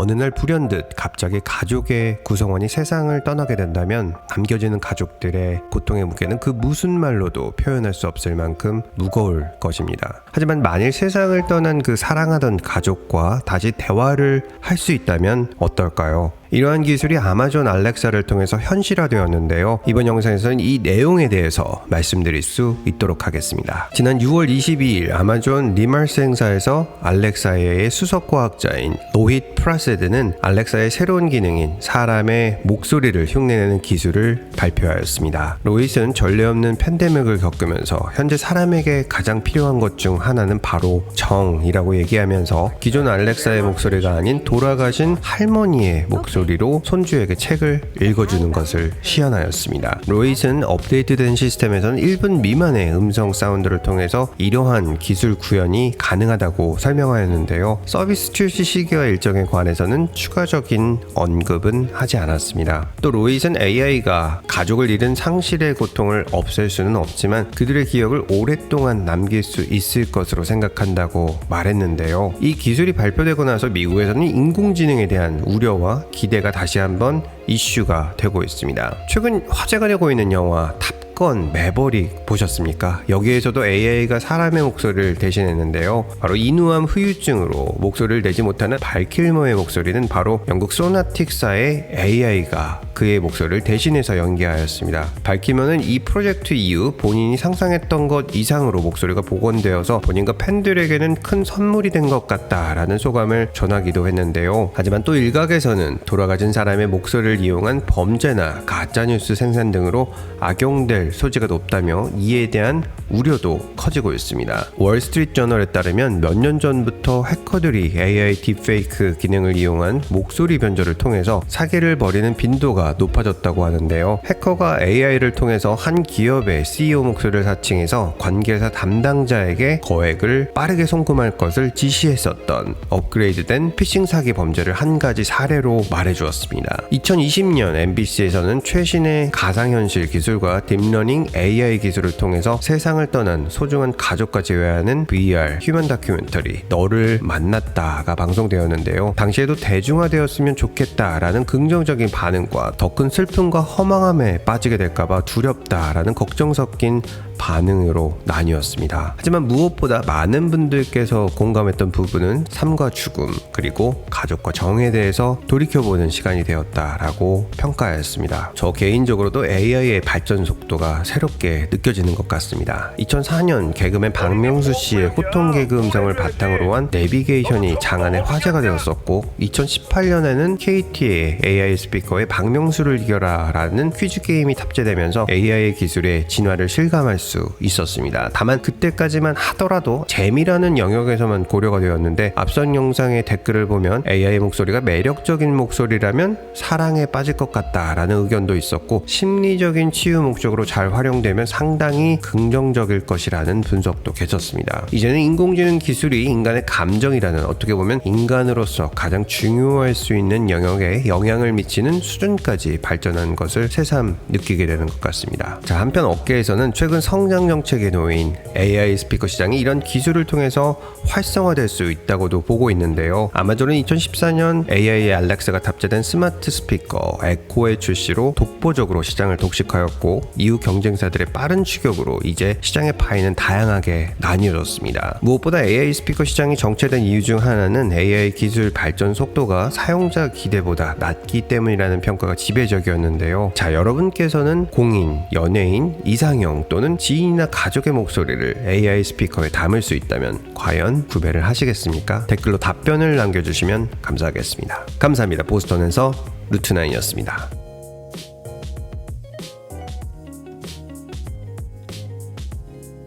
어느 날 불현듯 갑자기 가족의 구성원이 세상을 떠나게 된다면 남겨지는 가족들의 고통의 무게는 그 무슨 말로도 표현할 수 없을 만큼 무거울 것입니다. 하지만 만일 세상을 떠난 그 사랑하던 가족과 다시 대화를 할 수 있다면 어떨까요? 이러한 기술이 아마존 알렉사를 통해서 현실화되었는데요. 이번 영상에서는 이 내용에 대해서 말씀드릴 수 있도록 하겠습니다. 지난 6월 22일 아마존 리말스 행사에서 알렉사의 수석과학자인 로힛 프라세드는 알렉사의 새로운 기능인 사람의 목소리를 흉내내는 기술을 발표하였습니다. 로힛은 전례 없는 팬데믹을 겪으면서 현재 사람에게 가장 필요한 것 중 하나는 바로 정이라고 얘기하면서 기존 알렉사의 목소리가 아닌 돌아가신 할머니의 목소리 로 손주에게 책을 읽어주는 것을 시연하였습니다. 로잇은 업데이트된 시스템에서는 1분 미만의 음성 사운드를 통해서 이러한 기술 구현이 가능하다고 설명하였는데요. 서비스 출시 시기와 일정에 관해서는 추가적인 언급은 하지 않았습니다. 또 로잇은 AI가 가족을 잃은 상실의 고통을 없앨 수는 없지만 그들의 기억을 오랫동안 남길 수 있을 것으로 생각한다고 말했는데요. 이 기술이 발표되고 나서 미국에서는 인공지능에 대한 우려와 기 대가 다시 한번 이슈가 되고 있습니다. 최근 화제가 되고 있는 영화 탑 건 매버릭 보셨습니까? 여기에서도 AI가 사람의 목소리를 대신했는데요. 바로 인후암 후유증으로 목소리를 내지 못하는 발킬머의 목소리는 바로 영국 소나틱사의 AI가 그의 목소리를 대신해서 연기하였습니다. 발키머는 이 프로젝트 이후 본인이 상상했던 것 이상으로 목소리가 복원되어서 본인과 팬들에게는 큰 선물이 된 것 같다라는 소감을 전하기도 했는데요. 하지만 또 일각에서는 돌아가신 사람의 목소리를 이용한 범죄나 가짜뉴스 생산 등으로 악용될 소지가 높다며 이에 대한 우려도 커지고 있습니다. 월스트리트 저널에 따르면 몇 년 전부터 해커들이 AI 딥페이크 기능을 이용한 목소리 변조를 통해서 사기를 벌이는 빈도가 높아졌다고 하는데요. 해커가 AI를 통해서 한 기업의 CEO 목소리를 사칭해서 관계사 담당자에게 거액을 빠르게 송금할 것을 지시했었던 업그레이드된 피싱 사기 범죄를 한 가지 사례로 말해주었습니다. 2020년 MBC에서는 최신의 가상현실 기술과 딥러 닝 AI 기술을 통해서 세상을 떠난 소중한 가족과 재회하는 VR 휴먼 다큐멘터리 너를 만났다가 방송되었는데요. 당시에도 대중화되었으면 좋겠다라는 긍정적인 반응과 더 큰 슬픔과 허망함에 빠지게 될까봐 두렵다라는 걱정 섞인 반응으로 나뉘었습니다. 하지만 무엇보다 많은 분들께서 공감했던 부분은 삶과 죽음 그리고 가족과 정에 대해서 돌이켜보는 시간이 되었다라고 평가하였습니다. 저 개인적으로도 AI의 발전 속도가 새롭게 느껴지는 것 같습니다. 2004년 개그맨 박명수 씨의 호통 개그 음성을 바탕으로 한 내비게이션이 장안의 화제가 되었었고 2018년에는 KT의 AI 스피커에 박명수를 이겨라 라는 퀴즈 게임이 탑재되면서 AI의 기술의 진화를 실감할 수 있었습니다. 다만 그때까지만 하더라도 재미라는 영역에서만 고려가 되었는데 앞선 영상의 댓글을 보면 AI 목소리가 매력적인 목소리라면 사랑에 빠질 것 같다라는 의견도 있었고 심리적인 치유 목적으로 잘 활용되면 상당히 긍정적일 것이라는 분석도 계셨습니다. 이제는 인공지능 기술이 인간의 감정이라는 어떻게 보면 인간으로서 가장 중요할 수 있는 영역에 영향을 미치는 수준까지 발전한 것을 새삼 느끼게 되는 것 같습니다. 자, 한편 업계에서는 최근 성장 정책에 놓인 AI 스피커 시장이 이런 기술을 통해서 활성화될 수 있다고도 보고 있는데요. 아마존은 2014년 AI의 알렉사가 탑재된 스마트 스피커 에코의 출시로 독보적으로 시장을 독식하였고 이후 경쟁사들의 빠른 추격으로 이제 시장의 파이는 다양하게 나뉘어졌습니다. 무엇보다 AI 스피커 시장이 정체된 이유 중 하나는 AI 기술 발전 속도가 사용자 기대보다 낮기 때문이라는 평가가 지배적이었는데요. 자, 여러분께서는 공인, 연예인, 이상형 또는 지인이나 가족의 목소리를 AI 스피커에 담을 수 있다면 과연 구별을 하시겠습니까? 댓글로 답변을 남겨주시면 감사하겠습니다. 감사합니다. 보스턴에서 루트나인이었습니다.